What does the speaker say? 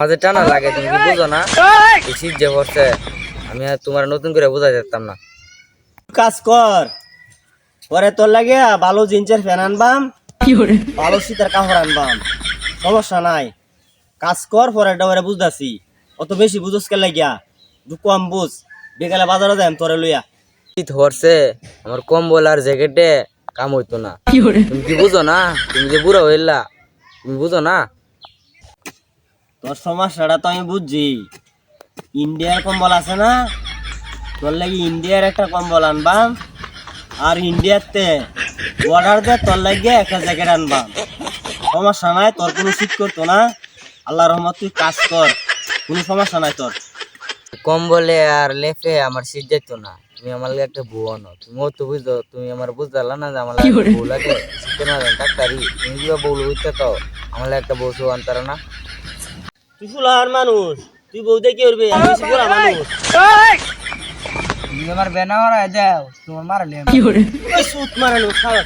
মাঝে টানা লাগে তুমি কি বুঝো না? শীত যে পড়ছে আমি আর তোমার নতুন করে বোঝা যেতাম না। কাজ কর। পরে তোর লাগে ভালো জিন্সের ফ্যান আনবাম ভালো শীতের কাপড় আনবাম। সমস্যা নাই। কাজ কর পরে ডবরে বুঝতাছি। অত বেশি বুঝোস কে লাগিয়া? দু কম বুঝ। বিকালে বাজারে যাই তোরে লইয়া। শীত পড়ছে আমার কম্বল আর জ্যাকেটে কাম হইতো না। তুমি কি বুঝো না? তুমি যে বুড়া হইলা তুমি বুঝো না? তোর সমস্যাটা তো আমি বুঝছি। ইন্ডিয়ার কম্বল আছে না? তোর লাগি ইন্ডিয়ার একটা কম্বল আনবাম আর ইন্ডিয়াতে অর্ডার দে তোর লাগিয়ে একটা জ্যাকেট আনবাম সমস্যা নাই তোর কোনো শীত করতো না। আল্লাহ রহমত তুই কাজ কর। কোনো সমস্যা নাই তোর। কম্বলে আর লেফে আমার শীত যেত না। তুমি আমার লাগে একটা বউ আনো। তুমিও তো বুঝছ তুমি আমার বুঝতে না যে আমার বউ লাগে? শীতে না জানি ডাক্তারি তুমি কি বউ বুঝতে তো আমার লাগে একটা বউ আনতারা না। তুই ফুলার মানুষ তুই বউ কি করবে? আমি বুড়া মানুষ। তুমি আমার বেনা মারা যাও তোমার মারলে কি করে সুত মারানো খাওয়া